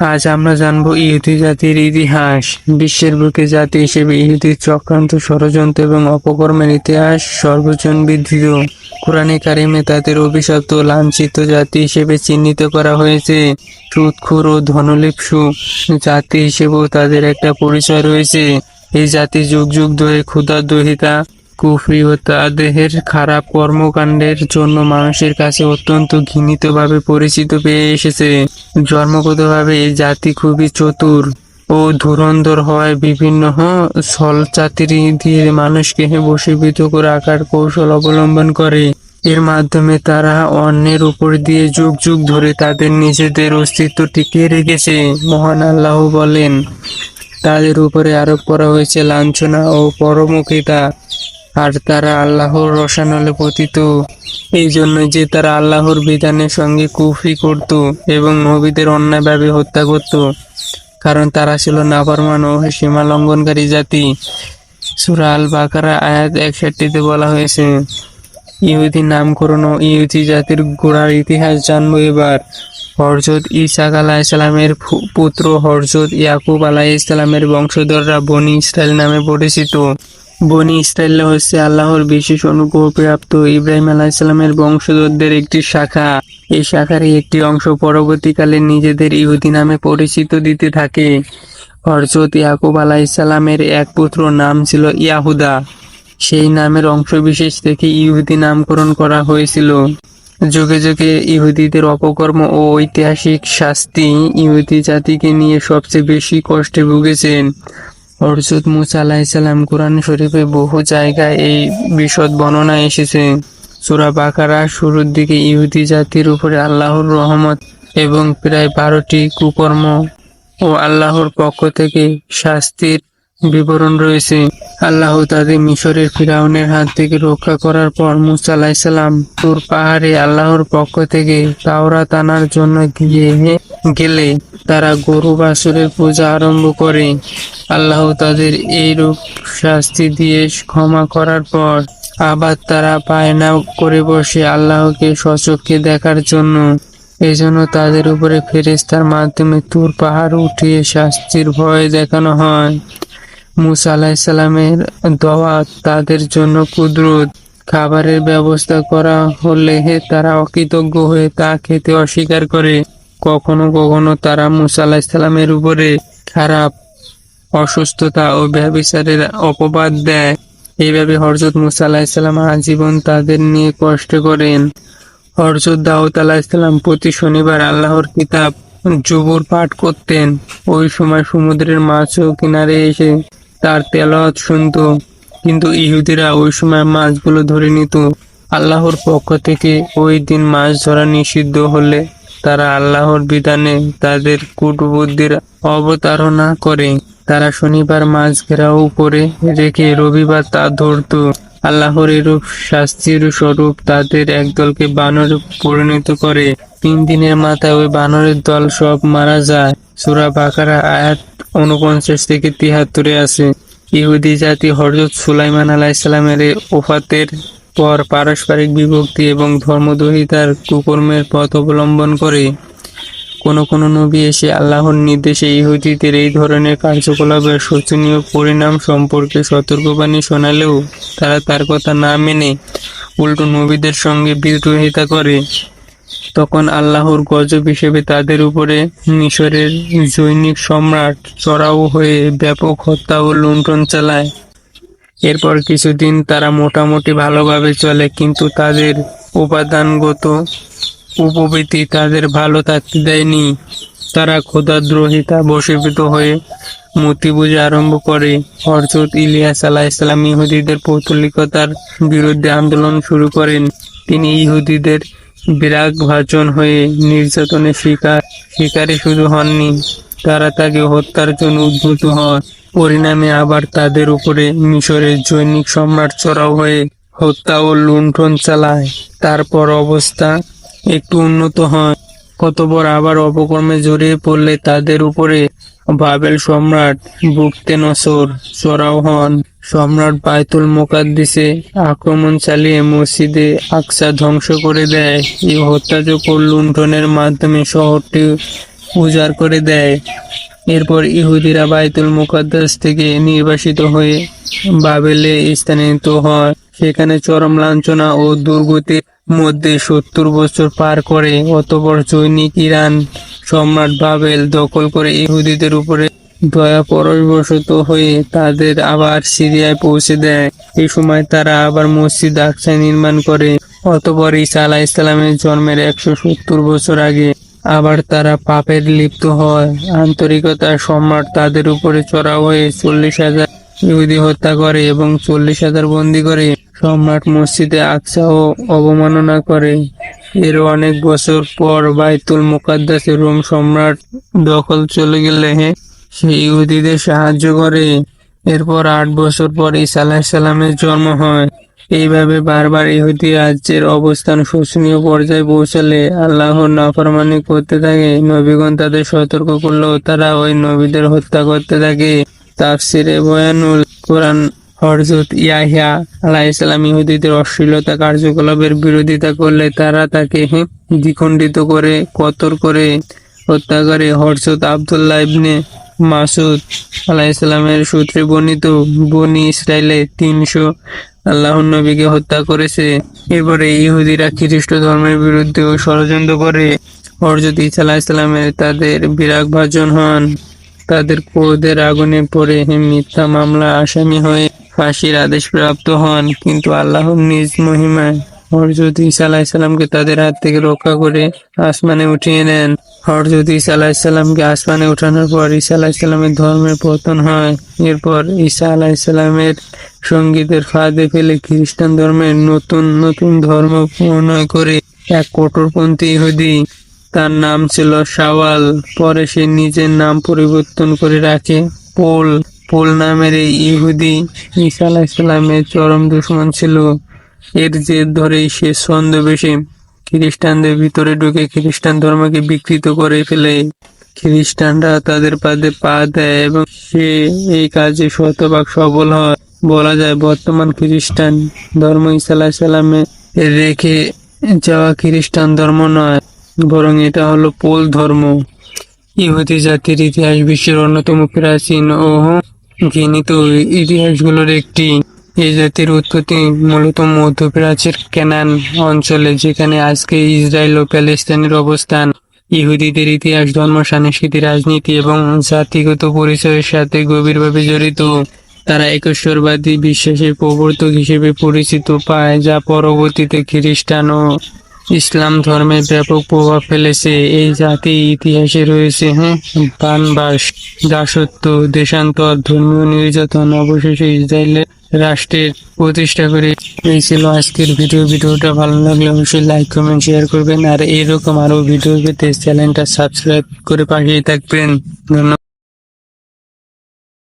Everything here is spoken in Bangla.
আজ আমরা জানব ইহুদি জাতির ইতিহাস। বিশ্বের বুকে জাতি হিসেবে ইহুদির চক্রান্ত ষড়যন্ত্র এবং অপকর্মের ইতিহাস সর্বজন বিধৃত কোরআনে কারিমে তাদের অভিশপ্ত লাঞ্ছিত জাতি হিসেবে চিহ্নিত করা হয়েছে। সুদখুর ও ধনলিপসু জাতি হিসেবেও তাদের একটা পরিচয় রয়েছে। এই জাতি যুগ যুগ ধরে ক্ষুধা দহিতা কুফরি ও তাদের খারাপ কর্মকাণ্ডের জন্য মানুষের কাছে অত্যন্ত ঘৃণিতভাবে পরিচিত পেয়ে এসেছে। জন্মগতভাবে এই জাতি খুবই চতুর ও ধুরন্ধর হওয়ায় বিভিন্ন ছলচাতুরি দিয়ে মানুষকে বশীভূত করে রাখার কৌশল অবলম্বন করে। এর মাধ্যমে তারা অন্যের উপর দিয়ে যুগ যুগ ধরে তাদের নিজেদের অস্তিত্ব টিকিয়ে রেখেছে, মহান আল্লাহ বলেন। তাদের উপরে আরোপ করা হয়েছে লাঞ্ছনা ও পরমুখিতা। আর তারা আল্লাহর রসানলে পতিত। এই জন্য যে তারা আল্লাহর বিধানের সঙ্গে কুফরি করত এবং নবীদের অন্যায়ভাবে হত্যা করত, কারণ তারা ছিল নাফরমান ও সীমা লঙ্ঘনকারী জাতি। সুরা আল বাকারা আয়াত একষট্টিতে বলা হয়েছে, ইহুদি নামকরণ ও ইহুদি জাতির গোড়ার ইতিহাস জানব এবার। হরজত ইসাক আলাহিসাল্লামের পুত্র হরজত ইয়াকুব আলাহ ইসলামের বংশধররা বনি ইসরায়েল নামে পরিচিত। বনি ইসরায়েল হচ্ছে আল্লাহর বিশেষ অনুগ্রহ প্রাপ্ত ইব্রাহিম আলাহিসাল্লামের বংশধরদের একটি শাখা। এই শাখারই একটি অংশ পরবর্তীকালে নিজেদের ইহুদি নামে পরিচিত দিতে থাকে। হরজত ইয়াকুব আলাহিসাল্লামের এক পুত্র নাম ছিল ইয়াহুদা। সেই নামের অংশবিশেষ থেকে ইহুদি নামকরণ করা হয়েছিল। যুগে যুগে ইহুদিদের অপকর্ম ও ঐতিহাসিক শাস্তি ইহুদি জাতিকে নিয়ে সবচেয়ে বেশি কষ্টে ভুগেছেন। হরজত মুসা আলাহিসাল্লাম কোরআন শরীফে বহু জায়গায় এই বিশদ বর্ণনা এসেছে। সুরা বাকারা শুরুর দিকে ইহুদি জাতির উপরে আল্লাহর রহমত এবং প্রায় বারোটি কুকর্ম ও আল্লাহর পক্ষ থেকে শাস্তির বিবরণ রয়েছে। আল্লাহ তাদের মিশরের ফিরাউনের হাত থেকে রক্ষা করার পর মুসা আলাহিসাল্লাম তুর পাহাড়ে আল্লাহর পক্ষ থেকে তাওরাত আনার জন্য গিয়ে গেলে তারা গরু বাসুরের পূজা আরম্ভ করে। আল্লাহ তাদের এইরূপ শাস্তি দিয়ে ক্ষমা করার পর আবার তারা পায়না করে বসে আল্লাহকে সচক্ষে দেখার জন্য। এজন্য তাদের উপরে ফেরেস্তার মাধ্যমে তুর পাহাড় উঠিয়ে শাস্তির ভয় দেখানো হয়। মুসা আলাহিসাল্লামের দোয়া তাদের জন্য কুদরত। খাবারের ব্যবস্থা করা হলে তারা অকৃতজ্ঞ হয়ে তা খেতে অস্বীকার করে। কখনো কখনো তারা মুসা আলাহিসাল্লামের উপরে খারাপ অসুস্থতা ও ব্যবচারের অপবাদ দেয়। এইভাবে হরজত মুসা আলাহিসাল্লাম আজীবন তাদের নিয়ে কষ্ট করেন। হরজত দাউদ আলাহিসাল্লাম প্রতি শনিবার আল্লাহর কিতাব জুবুর পাঠ করতেন। ওই সময় সমুদ্রের মাছও কিনারে এসে তার তেলাওয়াত শুনত। কিন্তু ইহুদিরা ওই সময় মাছগুলো ধরে নিত। আল্লাহর পক্ষ থেকে ওই দিন মাছ ধরা নিষিদ্ধ হলে তারা আল্লাহর বিধানে তাদের কুটবুদ্ধির অবতারণা করে। তারা শনিবার মাছ ঘেরাও করে রেখে রবিবার তা ধরত। আল্লাহর এরূপ শাস্তির স্বরূপ তাদের একদলকে বানরে পরিণত করে। তিন দিনের মাথায় ওই বানরের দল সব মারা যায়। সুরা বাকারা আয়াত উনপঞ্চাশ থেকে তিহাত্তরে আছে। ইহুদি জাতি হরজত সুলাইমান আলাইসালামের ওফাতের পর পারস্পরিক বিভক্তি এবং ধর্মদহিতার কুকর্মের পথ অবলম্বন করে। কোন কোন নবী এসে আল্লাহর নির্দেশে ইহুদিদের এই ধরনের কার্যকলাপের শোচনীয় পরিণাম সম্পর্কে সতর্কবাণী শোনালেও তারা তার কথা না মেনে উল্টো নবীদের সঙ্গে বিদ্রোহিতা করে। তখন আল্লাহর গজব হিসেবে তাদের উপরে মিশরের জৈনিক সম্রাট চড়াও হয়ে ব্যাপক হত্যা ও লুণ্ঠন চালায়। এরপর কিছুদিন তারা মোটামুটি ভালোভাবে চলে, কিন্তু তাদের উপাদানগত উপবৃত্তি তাদের ভালো থাকতে দেয়নি। তারা ক্ষুদাদ্রোহিতা বসীভূত হয়ে মূর্তি পূজা আরম্ভ করে। হরজত ইলিয়াস আলাহ ইসলাম ইহুদিদের পৌতলিকতার বিরুদ্ধে আন্দোলন শুরু করেন। তিনি ইহুদিদের বিরাগ ভাজন হয়ে নির্যাতনের শিকার শিকারে শুধু হননি, তারা তাকে হত্যার জন্য উদ্ভূত হয় পরিণামে আবার তাদের উপরে মিশরের জৈনিক সম্রাট চড়াও হয়ে হত্যা ও লুণ্ঠন চালায়। তারপর অবস্থা একটু উন্নত হয় কতবার আবার অপকর্মে জড়িয়ে পড়লে তাদের উপরে বাবেল সম্রাট বুকতে নসর। চড়াও হন। সম্রাট বায়তুল মোকাদ্দিসে আক্রমণ চালিয়ে মসজিদে আকসা ধ্বংস করে দেয়। এই হত্যাযোগ্য লুণ্ঠনের মাধ্যমে শহরটি উজাড় করে দেয়। এরপর ইহুদিরা বাইতুল মুকাদ্দাস থেকে নির্বাসিত হয়ে বাবেলে স্থানান্তরিত হয়। সেখানে চরম লাঞ্ছনা ও দুর্গতির মধ্যে সত্তর বছর পার করে অতপর জৈনিক ইরান সম্রাট বাবেল দখল করে ইহুদিদের উপরে দয়া পরশবশত হয়ে তাদের আবার সিরিয়ায় পৌঁছে দেয়। এই সময় তারা আবার মসজিদ আকসায় নির্মাণ করে। অতপর ঈসা আলাহ ইসলামের জন্মের একশো সত্তর বছর আগে আবার তারা পাপের লিপ্ত হয়। আন্তরিকতার সম্রাট তাদের উপরে চড়া হয়ে চল্লিশ হাজার ইহুদি হত্যা করে এবং চল্লিশ হাজার বন্দি করে। সম্রাট মসজিদে আকসা ও অবমাননা করে। এর অনেক বছর পর বাইতুল মুকাদ্দাসে রোম সম্রাট দখল চলে গেলে সে ইহুদিদের সাহায্য করে। এরপর আট বছর পর ঈসা আলাহিসাল্লামের জন্ম হয়। এইভাবে বারবার ইহুদি রাজ্যের অবস্থান শোচনীয় পর্যায়ে পৌঁছালে আল্লাহ নাফরমানি করতে থাকে। নবীগণ তাদের সতর্ক করলেও তারা ওই নবীদের হত্যা করতে থাকে। তাফসিরে বয়ানুল কোরআন হরজত ইয়াহিয়া আলাইসালাম ইহুদিদের অশ্লীলতা কার্যকলাপের বিরোধিতা করলে তারা তাকে দ্বিখণ্ডিত করে, কতর করে হত্যা করে। হরজত আবদুল্লাহ ইবনে মাসুদ আলাইসালামের সূত্রে বর্ণিত, বনি ইসরায়েলে তিনশো আল্লাহর নবীকে হত্যা করেছে। এরপরে ইহুদিরা খ্রিস্ট ধর্মের বিরুদ্ধে ষড়যন্ত্র করে। হরজত ইসা আলাহিসাল্লামের তাদের বিরাগ ভাজন হন। তাদের ক্রোধের আগুনে পড়ে মিথ্যা মামলা আসামি হয়ে ফাঁসির আদেশ প্রাপ্ত হন, কিন্তু আল্লাহ নিজ মহিমায় হরজত ইসা আলাহিসাল্লামকে তাদের হাত থেকে রক্ষা করে আসমানে উঠিয়ে নেন। হরজত ইসা আলাহিসাল্লামকে আসমানে ওঠানোর পর ঈসা আলাহিসাল্লামের ধর্মের পতন হয়। এরপর ঈসা আলাহিসাল্লামের সঙ্গীতের ফাঁদে ফেলে খ্রিস্টান ধর্মের নতুন নতুন ধর্ম প্রণয় করে এক কঠোরপন্থী ইহুদি, তার নাম ছিল সাওয়াল পরে সে নিজের নাম পরিবর্তন করে রাখে। পোল পোল নামের এই ইহুদি ঈসা আলাহিসাল্লামের চরম দুশ্মন ছিল। এর জের ধরেই সে ছন্দবেশে খ্রিস্টানদের ভিতরে ঢুকে খ্রিস্টান ধর্মকে বিকৃত করে ফেলে। খ্রিস্টানরা তাদের পাদে পা দেয় এবং সে এই কাজে শতভাগ সফল হয়। বলা যায় বর্তমান খ্রিস্টান ধর্ম ঈসা আলাহিসাল্লামে রেখে যাওয়া খ্রিস্টান ধর্ম নয়, বরং এটা হলো পোল ধর্ম। ইহুদি জাতির ইতিহাস বিশ্বের অন্যতম প্রাচীন ও ঘৃণিত ইতিহাসগুলোর একটি এই জাতির উৎপত্তি মূলত মধ্যপ্রাচ্যের কেনান অঞ্চলে, যেখানে আজকে ইসরায়েল ও প্যালেস্তানের অবস্থান, ইহুদিদের ইতিহাস, ধর্ম, সংস্কৃতি, রাজনীতি এবং জাতিগত পরিচয়ের সাথে গভীরভাবে জড়িত। তারা একশ্বরবাদী বিশ্বাসের প্রবর্তক হিসেবে পরিচিত পায়, যা পরবর্তীতে খ্রিস্টান ও ইসলাম ধর্মের ব্যাপক প্রভাব ফেলেছে। এই জাতি ইতিহাসে রয়েছে হ্যাঁ? বানবাস দাসত্ব, দেশান্তর, ধর্মীয় নির্যাতন, অবশেষে ইসরায়েলের রাষ্ট্রের প্রতিষ্ঠা করে। এই ছিল আজকের ভিডিও। ভিডিওটা ভালো লাগলে অবশ্যই লাইক, কমেন্ট, শেয়ার করবেন। আর এরকম আরও ভিডিও পেতে চ্যানেলটা সাবস্ক্রাইব করে পাঠিয়ে থাকবেন। ধন্যবাদ।